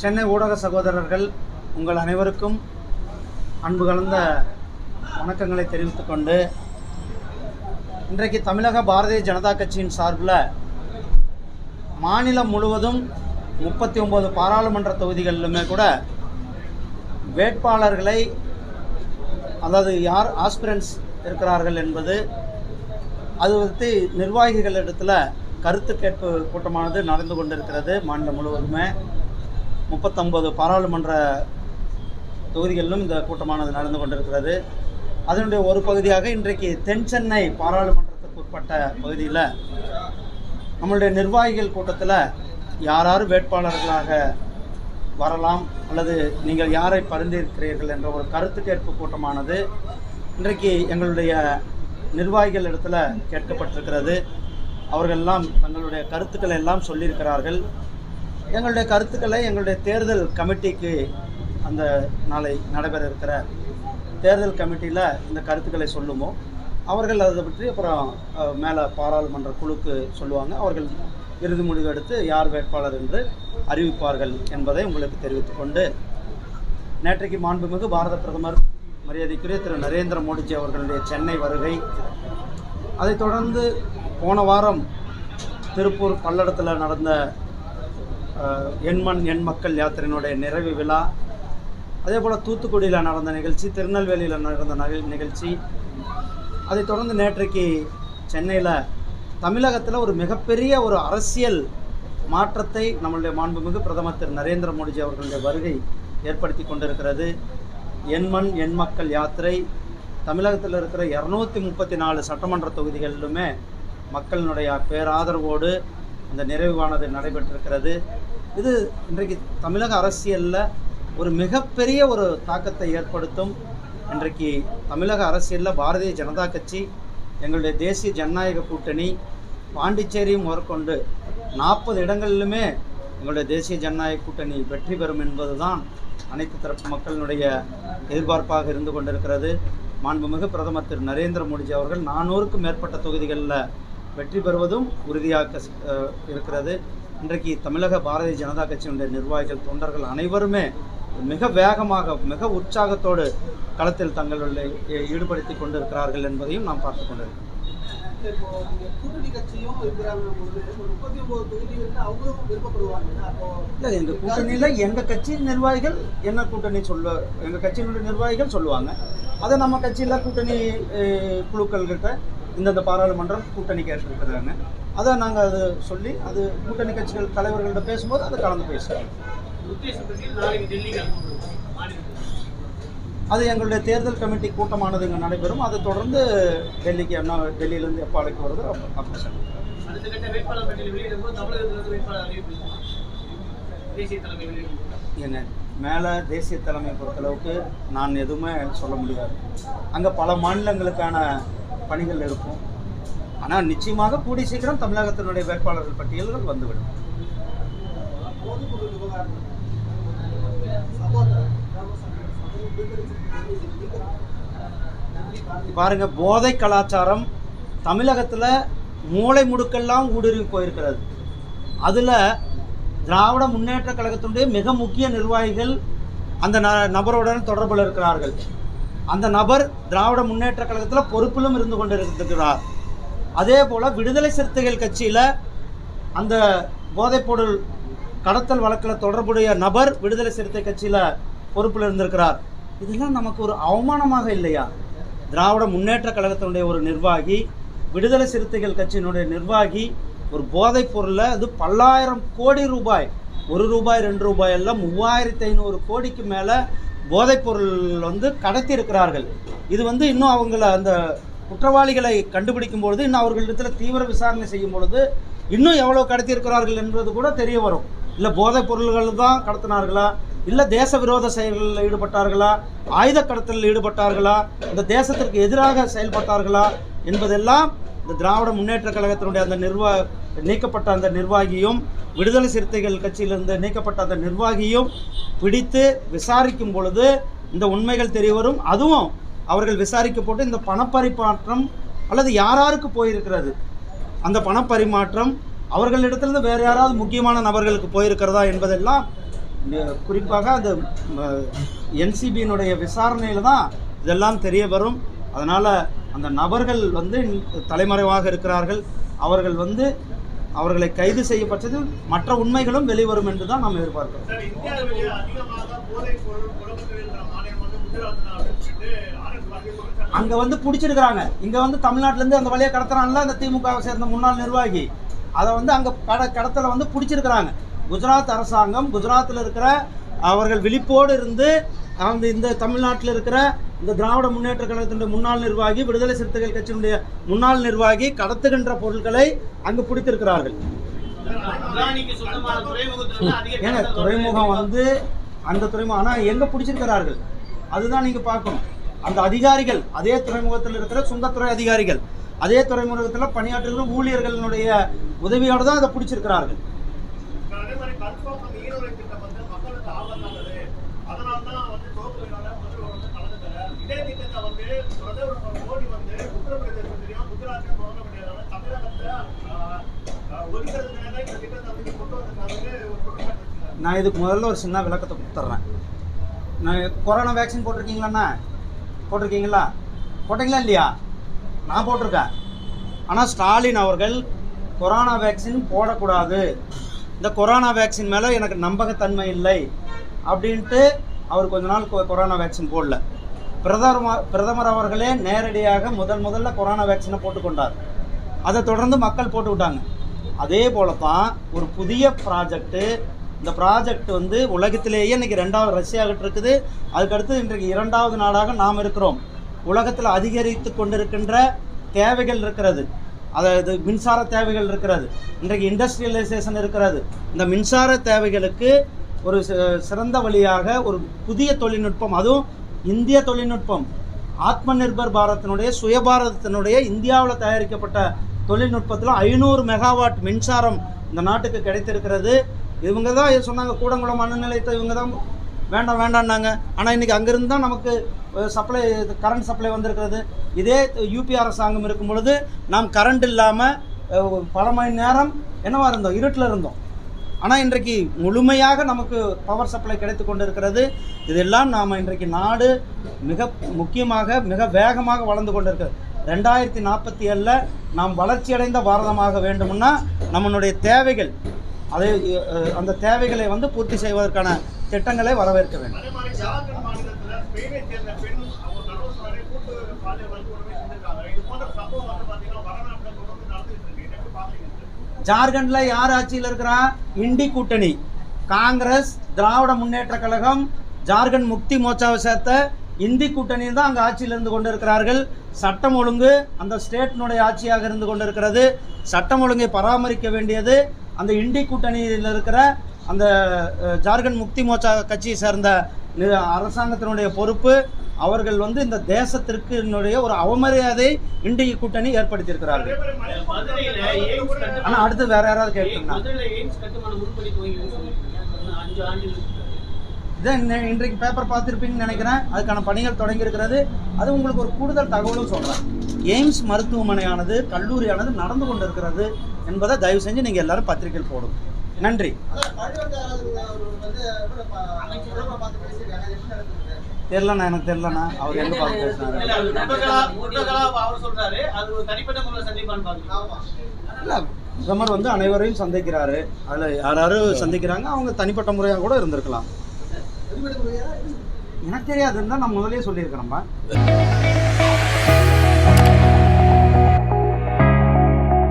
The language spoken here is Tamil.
சென்னை ஊடக சகோதரர்கள் உங்கள் அனைவருக்கும் அன்பு கலந்த வணக்கங்களை தெரிவித்துக் கொண்டு இன்றைக்கு தமிழக பாரதிய ஜனதா கட்சியின் சார்பில் மாநிலம் முழுவதும் முப்பத்தி ஒம்பது பாராளுமன்ற தொகுதிகளிலுமே கூட வேட்பாளர்களை அதாவது யார் ஆஸ்பிரன்ஸ் இருக்கிறார்கள் என்பது அது பற்றி நிர்வாகிகளிடத்தில் கருத்து கேட்பு கூட்டமானது நடந்து கொண்டிருக்கிறது மாநிலம் முழுவதுமே. முப்பத்தொம்பது பாராளுமன்ற தொகுதிகளிலும் இந்த கூட்டமானது நடந்து கொண்டிருக்கிறது. அதனுடைய ஒரு பகுதியாக இன்றைக்கு தென் சென்னை பாராளுமன்றத்துக்கு உட்பட்ட பகுதியில் நம்மளுடைய நிர்வாகிகள் கூட்டத்தில் யாராரு வேட்பாளர்களாக வரலாம் அல்லது நீங்கள் யாரை பரிந்துரைக்கிறீர்கள் என்ற ஒரு கருத்து கேட்பு கூட்டமானது இன்றைக்கு எங்களுடைய நிர்வாகிகள் இடத்துல கேட்கப்பட்டிருக்கிறது. அவர்களெல்லாம் தங்களுடைய கருத்துக்களை எல்லாம் சொல்லியிருக்கிறார்கள். எங்களுடைய கருத்துக்களை எங்களுடைய தேர்தல் கமிட்டிக்கு அந்த நாளை நடைபெற இருக்கிற தேர்தல் கமிட்டியில் இந்த கருத்துக்களை சொல்லுமோ அவர்கள் அதை பற்றி அப்புறம் மேலே பாராளுமன்ற குழுக்கு சொல்லுவாங்க. அவர்கள் இறுதி முடிவு எடுத்து யார் வேட்பாளர் என்று அறிவிப்பார்கள் என்பதை உங்களுக்கு தெரிவித்துக்கொண்டு நேற்றைக்கு மாண்புமிகு பாரத பிரதமர் மரியாதைக்குரிய திரு நரேந்திர மோடிஜி அவர்களுடைய சென்னை வருகை அதைத் தொடர்ந்து போன வாரம் திருப்பூர் பல்லடத்தில் நடந்த எண்மண் எண் மக்கள் யாத்திரையினுடைய நிறைவு விழா. அதே போல் தூத்துக்குடியில் நடந்த நிகழ்ச்சி திருநெல்வேலியில் நடந்த நிகழ்ச்சி. அதைத் தொடர்ந்து நேற்றைக்கு சென்னையில் தமிழகத்தில் ஒரு மிகப்பெரிய ஒரு அரசியல் மாற்றத்தை நம்மளுடைய மாண்புமிகு பிரதமர் திரு நரேந்திர மோடிஜி அவர்களுடைய வருகை ஏற்படுத்தி கொண்டிருக்கிறது. எண்மண் எண் மக்கள் யாத்திரை. தமிழகத்தில் இருக்கிற இரநூத்தி முப்பத்தி நாலு சட்டமன்ற தொகுதிகளிலுமே மக்களினுடைய பேராதரவோடு அந்த நிறைவானது நடைபெற்றிருக்கிறது. இது இன்றைக்கு தமிழக அரசியலில் ஒரு மிகப்பெரிய ஒரு தாக்கத்தை ஏற்படுத்தும். இன்றைக்கு தமிழக அரசியலில் பாரதிய ஜனதா கட்சி எங்களுடைய தேசிய ஜனநாயக கூட்டணி பாண்டிச்சேரியும் முதற்கொண்டு நாற்பது இடங்களிலுமே எங்களுடைய தேசிய ஜனநாயக கூட்டணி வெற்றி பெறும் என்பதுதான் அனைத்து தரப்பு மக்களினுடைய எதிர்பார்ப்பாக இருந்து கொண்டிருக்கிறது. மாண்புமிகு பிரதமர் திரு நரேந்திர மோடிஜி அவர்கள் நானூறுக்கும் மேற்பட்ட தொகுதிகளில் வெற்றி பெறுவதும் உறுதியாக இருக்கிறது. இன்றைக்கு தமிழக பாரதிய ஜனதா கட்சியினுடைய நிர்வாகிகள் தொண்டர்கள் அனைவருமே மிக வேகமாக மிக உற்சாகத்தோடு களத்தில் தங்களுடைய ஈடுபடுத்தி கொண்டிருக்கிறார்கள் என்பதையும் நாம் பார்த்து கொண்டிருக்கிறோம். எங்கள் கூட்டணியில் எங்கள் கட்சியின் நிர்வாகிகள் என்ன கூட்டணி சொல்ல எங்கள் கட்சியினுடைய நிர்வாகிகள் சொல்லுவாங்க. அதை நம்ம கட்சியில் கூட்டணி குழுக்கள் கிட்ட இந்தந்த பாராளுமன்றம் கூட்டணி கேட்டிருக்கிறாங்க அதை நாங்கள் அது சொல்லி அது கூட்டணி கட்சிகள் தலைவர்கள்ட்ட பேசும்போது அதை கலந்து பேசுவோம் அது எங்களுடைய தேர்தல் கமிட்டி கூட்டமானது இங்கே நடைபெறும். அதை தொடர்ந்து டெல்லிக்கு என்ன டெல்லியிலேருந்து எப்போ அழைக்க வருதோ அப்படி என்ன மேலே தேசிய தலைமை பொறுத்தளவுக்கு நான் எதுவுமே சொல்ல முடியாது. அங்கே பல மாநிலங்களுக்கான பணிகள் இருக்கும் ஆனால் நிச்சயமாக கூடி சீக்கிரம் தமிழகத்தினுடைய வேட்பாளர்கள் பட்டியல்கள் வந்துவிடும். பாருங்க போதை கலாச்சாரம் தமிழகத்தில் மூளை முடுக்கெல்லாம் ஊடுருவி போயிருக்கிறது. அதில் திராவிட முன்னேற்ற கழகத்தினுடைய மிக முக்கிய நிர்வாகிகள் அந்த ந நபருடன் தொடர்பில் இருக்கிறார்கள். அந்த நபர் திராவிட முன்னேற்ற கழகத்தில் பொறுப்பிலும் இருந்து கொண்டிருக்கிறார். அதே போல் விடுதலை சிறுத்தைகள் கட்சியில் அந்த போதைப்பொருள் கடத்தல் வழக்கில் தொடர்புடைய நபர் விடுதலை சிறுத்தை கட்சியில் பொறுப்பில் இருந்திருக்கிறார். இதெல்லாம் நமக்கு ஒரு அவமானமாக இல்லையா? திராவிட முன்னேற்ற கழகத்தினுடைய ஒரு நிர்வாகி விடுதலை சிறுத்தைகள் கட்சியினுடைய நிர்வாகி ஒரு போதைப் பொருளை அது பல்லாயிரம் கோடி ரூபாய் ஒரு ரூபாய் ரெண்டு ரூபாய் எல்லாம் மூவாயிரத்தி ஐநூறு கோடிக்கு மேலே போதைப்பொருள் வந்து கடத்தி இருக்கிறார்கள். இது வந்து இன்னும் அவங்கள அந்த குற்றவாளிகளை கண்டுபிடிக்கும் பொழுது இன்னும் அவர்களிடத்தில் தீவிர விசாரணை செய்யும் பொழுது இன்னும் எவ்வளோ கடத்தி இருக்கிறார்கள் என்பது கூட தெரிய வரும். இல்லை போதைப் பொருள்கள் தான் கடத்தினார்களா? இல்லை தேச விரோத செயல்களில் ஈடுபட்டார்களா? ஆயுத கடத்தலில் ஈடுபட்டார்களா? இந்த தேசத்திற்கு எதிராக செயல்பட்டார்களா? என்பதெல்லாம் இந்த திராவிட முன்னேற்ற கழகத்தினுடைய அந்த நிர்வாக நீக்கப்பட்ட அந்த நிர்வாகியும் விடுதலை சிறுத்தைகள் கட்சியிலிருந்து நீக்கப்பட்ட அந்த நிர்வாகியும் பிடித்து விசாரிக்கும் பொழுது இந்த உண்மைகள் தெரிய வரும். அதுவும் அவர்கள் விசாரிக்கப்பட்டு இந்த பணப்பரிமாற்றம் அல்லது யாராருக்கு போயிருக்கிறது? அந்த பணப்பரிமாற்றம் அவர்களிடத்திலிருந்து வேறு யாராவது முக்கியமான நபர்களுக்கு போயிருக்கிறதா என்பதெல்லாம் குறிப்பாக அந்த என்சிபியினுடைய விசாரணையில் தான் இதெல்லாம் தெரிய வரும். அதனால் அந்த நபர்கள் வந்து தலைமறைவாக இருக்கிறார்கள். அவர்கள் வந்து அவர்களை கைது செய்யப்பட்டதில் மற்ற உண்மைகளும் வெளிவரும் என்று தான் நாம் எதிர்பார்க்கிறோம். அங்க வந்து பிடிச்சிருக்கிறாங்க. இங்க வந்து தமிழ்நாட்டுல இருந்து அந்த வழியா கடத்துறான்ல அந்த திமுகவை சேர்ந்த முன்னாள் நிர்வாகி. அதை வந்து அங்க கட கடத்தல வந்து பிடிச்சிருக்கிறாங்க. குஜராத் அரசாங்கம் குஜராத்தில் இருக்கிற அவர்கள் விழிப்போடு இருந்து அந்த இந்த தமிழ்நாட்டில் இருக்கிற இந்த திராவிட முன்னேற்ற கழகத்தினுடைய முன்னாள் நிர்வாகி விடுதலை சிறுத்தைகள் கட்சியினுடைய முன்னாள் நிர்வாகி கடத்துகின்ற பொருட்களை அங்கு பிடித்திருக்கிறார்கள். ஏங்க துறைமுகம் வந்து அந்த துறைமுகம் ஆனால் எங்கே பிடிச்சிருக்கிறார்கள்? அதுதான் நீங்கள் பார்க்கணும். அந்த அதிகாரிகள் அதே துறைமுகத்தில் இருக்கிற சுங்கத்துறை அதிகாரிகள் அதே துறைமுகத்தில் பணியாற்றுகிற ஊழியர்களுடைய உதவியோடு தான் அதை பிடிச்சிருக்கிறார்கள். நான் இதுக்கு முதல்ல ஒரு சின்ன விளக்கத்தை கொடுத்துட்றேன். நான் கொரோனா வேக்சின் போட்டிருக்கீங்களாண்ணா? போட்டிருக்கீங்களா? போட்டீங்களா இல்லையா? நான் போட்டிருக்கேன். ஆனால் ஸ்டாலின் அவர்கள் கொரோனா வேக்சின் போடக்கூடாது. இந்த கொரோனா வேக்சின் மேலே எனக்கு நம்பகத்தன்மை இல்லை அப்படின்ட்டு அவர் கொஞ்ச நாள் கொ- கொரோனா வேக்சின் போடல. பிரதமர் பிரதமர் அவர்களே நேரடியாக முதல் முதல்ல கொரோனா வேக்சினை போட்டுக்கொண்டார். அதை தொடர்ந்து மக்கள் போட்டு விட்டாங்க அதே போல தான் ஒரு புதிய ப்ராஜெக்ட்டு இந்த ப்ராஜெக்ட் வந்து உலகத்திலேயே இன்றைக்கி ரெண்டாவது ரஷ்யாகிட்ட இருக்குது. அதுக்கடுத்து இன்றைக்கு இரண்டாவது நாடாக நாம் இருக்கிறோம். உலகத்தில் அதிகரித்து கொண்டிருக்கின்ற தேவைகள் இருக்கிறது. அதாவது மின்சார தேவைகள் இருக்கிறது. இன்றைக்கு இண்டஸ்ட்ரியலைசேஷன் இருக்கிறது. இந்த மின்சார தேவைகளுக்கு ஒரு சிறந்த வழியாக ஒரு புதிய தொழில்நுட்பம் அதுவும் இந்திய தொழில்நுட்பம். ஆத்ம நிர்பர் பாரத்தினுடைய சுயபாரதத்தினுடைய இந்தியாவில் தயாரிக்கப்பட்ட தொழில்நுட்பத்தில் ஐநூறு மெகாவாட் மின்சாரம் இந்த நாட்டுக்கு கிடைத்திருக்கிறது. இவங்க தான் சொன்னாங்க கூடங்குளம் அணு நிலையத்தை இவங்க தான் வேண்டாம் வேண்டாம்னாங்க. ஆனால் இன்றைக்கி அங்கேருந்து தான் நமக்கு சப்ளை கரண்ட் சப்ளை வந்திருக்கிறது. இதே யூபி அரசாங்கம் இருக்கும் பொழுது நாம் கரண்ட் இல்லாமல் பல மணி நேரம் என்னவா இருந்தோம்? இருட்டில் இருந்தோம். ஆனால் இன்றைக்கு முழுமையாக நமக்கு பவர் சப்ளை கிடைத்து கொண்டிருக்கிறது. இதெல்லாம் நாம் இன்றைக்கு நாடு மிக முக்கியமாக மிக வேகமாக வளர்ந்து கொண்டிருக்கிறது ரெண்டாயிரத்தி நாற்பத்தி ஏழில் நாம் வளர்ச்சியடைந்த பாரதமாக வேண்டும்னா நம்மளுடைய தேவைகள் அதை அந்த தேவைகளை வந்து பூர்த்தி செய்வதற்கான திட்டங்களை வரவேற்க வேண்டும்? ஜார்க்கண்ட்ல யார் ஆட்சியில் இருக்கிறா? இண்டி கூட்டணி. காங்கிரஸ் திராவிட முன்னேற்ற கழகம் ஜார்க்கண்ட் முக்தி மோர்ச்சாவை சேர்த்த இந்தி கூட்டணி தான் அங்கே ஆட்சியில் இருந்து கொண்டு இருக்கிறார்கள் சட்டம் ஒழுங்கு அந்த ஸ்டேட்டினுடைய ஆட்சியாக இருந்து கொண்டிருக்கிறது. சட்டம் ஒழுங்கை பராமரிக்க வேண்டியது அந்த இண்டி கூட்டணியில் இருக்கிற அந்த ஜார்க்கண்ட் முக்தி மோர்ச்சா கட்சியை சேர்ந்த அரசாங்கத்தினுடைய பொறுப்பு அவர்கள் வந்து இந்த தேசத்திற்கு என்னுடைய ஒரு அவமரியாதை இண்டி கூட்டணி ஏற்படுத்தியிருக்கிறார்கள். ஆனால் அடுத்து வேற யாராவது ஏய், இதான் இன்றைக்கு பேப்பர் பார்த்துருப்பீங்கன்னு நினைக்கிறேன். அதுக்கான பணிகள் தொடங்கியிருக்கிறது. அது உங்களுக்கு ஒரு கூடுதல் தகவலும் சொல்கிறேன் எய்ம்ஸ் மருத்துவமனையானது கல்லூரியானது நடந்து கொண்டிருக்கிறது. என்பதை தயவு செஞ்சு நீங்கள் எல்லாரும் பத்திரிகையில் போடும். நன்றி. தெரிலண்ணா எனக்கு தெரிலண்ணா அவர் எங்கே பார்த்து இல்லை பிரதமர் வந்து அனைவரையும் சந்திக்கிறாரு. அதில் யார் யாரு சந்திக்கிறாங்க அவங்க தனிப்பட்ட முறையாக கூட இருந்திருக்கலாம். எனக்கு தெரியாதுன்னு தான் நான் முதல்லயே சொல்லியிருக்கிறேன்ப்பா.